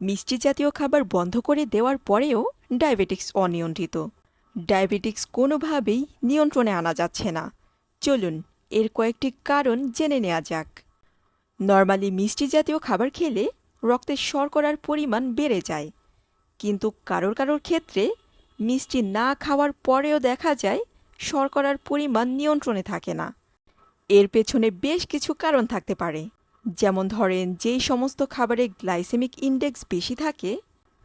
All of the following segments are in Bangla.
মিষ্টি জাতীয় খাবার বন্ধ করে দেওয়ার পরেও ডায়াবেটিক্স অনিয়ন্ত্রিত। ডায়াবেটিক্স কোনোভাবেই নিয়ন্ত্রণে আনা যাচ্ছে না। চলুন, এর কয়েকটি কারণ জেনে নেওয়া যাক। নর্মালি মিষ্টি জাতীয় খাবার খেলে রক্তে শর্করার পরিমাণ বেড়ে যায়। কিন্তু কারোর কারোর ক্ষেত্রে মিষ্টি না খাওয়ার পরেও দেখা যায় শর্করার পরিমাণ নিয়ন্ত্রণে থাকে না। এর পেছনে বেশ কিছু কারণ থাকতে পারে। যেমন ধরেন, যেই সমস্ত খাবারে গ্লাইসেমিক ইন্ডেক্স বেশি থাকে,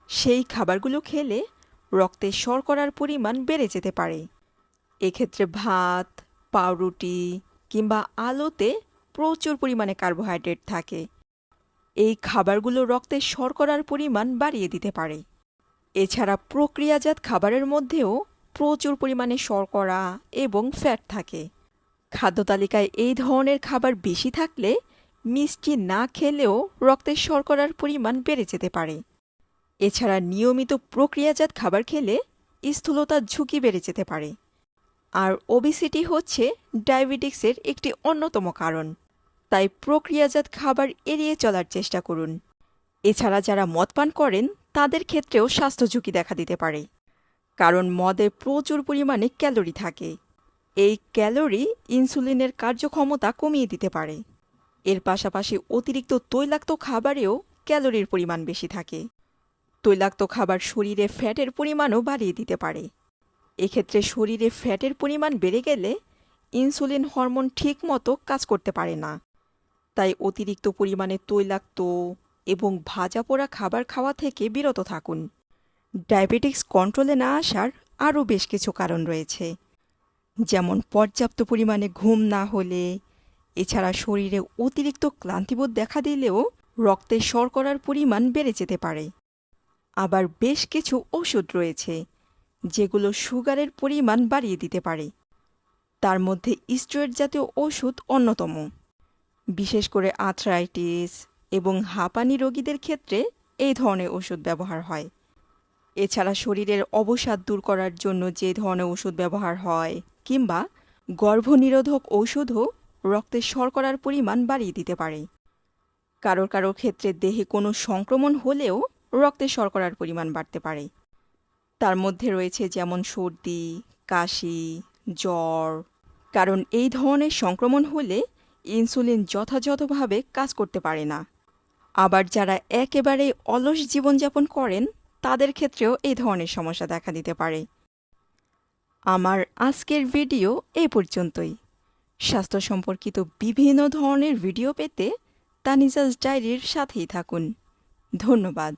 সেই খাবারগুলো খেলে রক্তে শর্করার পরিমাণ বেড়ে যেতে পারে। এক্ষেত্রে ভাত, পাউরুটি কিংবা আলোতে প্রচুর পরিমাণে কার্বোহাইড্রেট থাকে। এই খাবারগুলো রক্তে শর্করার পরিমাণ বাড়িয়ে দিতে পারে। এছাড়া প্রক্রিয়াজাত খাবারের মধ্যেও প্রচুর পরিমাণে শর্করা এবং ফ্যাট থাকে। খাদ্য তালিকায় এই ধরনের খাবার বেশি থাকলে মিষ্টি না খেলেও রক্তের শর্করার পরিমাণ বেড়ে যেতে পারে। এছাড়া নিয়মিত প্রক্রিয়াজাত খাবার খেলে স্থূলতার ঝুঁকি বেড়ে যেতে পারে। আর ওবিসিটি হচ্ছে ডায়াবেটিক্সের একটি অন্যতম কারণ। তাই প্রক্রিয়াজাত খাবার এড়িয়ে চলার চেষ্টা করুন। এছাড়া যারা মদ পান করেন, তাদের ক্ষেত্রেও স্বাস্থ্য ঝুঁকি দেখা দিতে পারে। কারণ মদে প্রচুর পরিমাণে ক্যালোরি থাকে। এই ক্যালোরি ইনসুলিনের কার্যক্ষমতা কমিয়ে দিতে পারে। এর পাশাপাশি অতিরিক্ত তৈলাক্ত খাবারেও ক্যালোরির পরিমাণ বেশি থাকে। তৈলাক্ত খাবার শরীরে ফ্যাটের পরিমাণও বাড়িয়ে দিতে পারে। এক্ষেত্রে শরীরে ফ্যাটের পরিমাণ বেড়ে গেলে ইনসুলিন হরমোন ঠিকমতো কাজ করতে পারে না। তাই অতিরিক্ত পরিমাণে তৈলাক্ত এবং ভাজা পোড়া খাবার খাওয়া থেকে বিরত থাকুন। ডায়াবেটিক্স কন্ট্রোলে না আসার আরও বেশ কিছু কারণ রয়েছে। যেমন পর্যাপ্ত পরিমাণে ঘুম না হলে এছাড়া শরীরে অতিরিক্ত ক্লান্তিবোধ দেখা দিলেও রক্তে শর্করার পরিমাণ বেড়ে যেতে পারে। আবার বেশ কিছু ওষুধ রয়েছে, যেগুলো সুগারের পরিমাণ বাড়িয়ে দিতে পারে। তার মধ্যে স্টেরয়েড জাতীয় ওষুধ অন্যতম। বিশেষ করে আর্থ্রাইটিস এবং হাঁপানি রোগীদের ক্ষেত্রে এই ধরনের ওষুধ ব্যবহার হয়। এছাড়া শরীরের অবসাদ দূর করার জন্য যে ধরনের ওষুধ ব্যবহার হয় কিংবা গর্ভনিরোধক ঔষধও রক্তে শর্করার পরিমাণ বাড়িয়ে দিতে পারে। কারোর কারোর ক্ষেত্রে দেহে কোনো সংক্রমণ হলেও রক্তে শর্করার পরিমাণ বাড়তে পারে। তার মধ্যে রয়েছে যেমন সর্দি, কাশি, জ্বর। কারণ এই ধরনের সংক্রমণ হলে ইনসুলিন যথাযথভাবে কাজ করতে পারে না। আবার যারা একেবারে অলস জীবনযাপন করেন, তাদের ক্ষেত্রেও এই ধরনের সমস্যা দেখা দিতে পারে। আমার আজকের ভিডিও এ পর্যন্তই। স্বাস্থ্য সম্পর্কিত বিভিন্ন ধরনের ভিডিও পেতে তানিজাজ ডায়েরির সাথেই থাকুন। ধন্যবাদ।